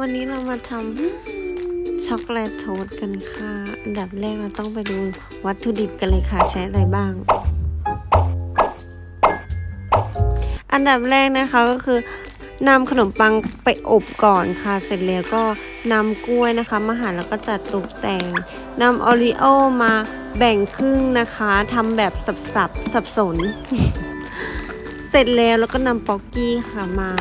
วันนี้เรามาทำช็อกโกแลตโทสกันค่ะ อันดับแรกเราต้องไปดูวัตถุดิบกันเลยค่ะ ใช้อะไรบ้าง อันดับแรกนะคะก็คือนำขนมปังไปอบก่อนค่ะ เสร็จแล้วก็นำกล้วยนะคะ มาหั่นแล้วก็จัดตกแต่งนำโอรีโอมาแบ่งครึ่งนะคะทำแบบสับสับสับสน เสร็จแล้วแล้วก็นำป๊อกกี้ค่ะมา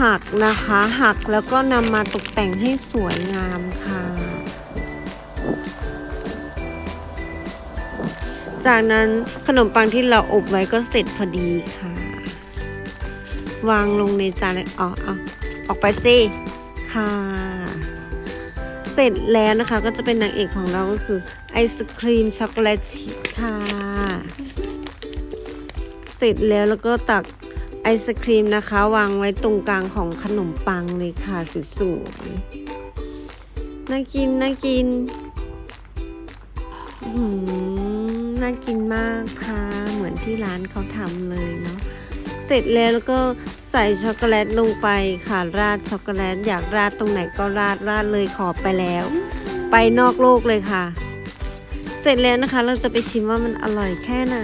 หักนะคะหักแล้วก็นำมาตกแต่งให้สวยงามค่ะ จากนั้นขนมปังที่เราอบไว้ก็เสร็จพอดีค่ะ วางลงในจานเลยอ๋อเอาออกไปสิค่ะ เสร็จแล้วนะคะก็จะเป็นนางเอกของเราก็คือไอศครีมช็อกโกแลตชิพค่ะ เสร็จแล้วแล้วก็ตัก ไอศครีมนะคะ วางไว้ตรงกลางของขนมปังเลยค่ะสวยๆน่ากินน่ากินหือน่ากินมากค่ะ เหมือนที่ร้านเขาทำเลยเนาะเสร็จแล้วแล้วก็ใส่ช็อกโกแลตลงไปค่ะราดช็อกโกแลตอยากราดตรงไหนก็ราดราดเลยขอบไปแล้ว ไปนอกโลกเลยค่ะ เสร็จแล้วนะคะเราจะไปชิมว่ามันอร่อยแค่ไหน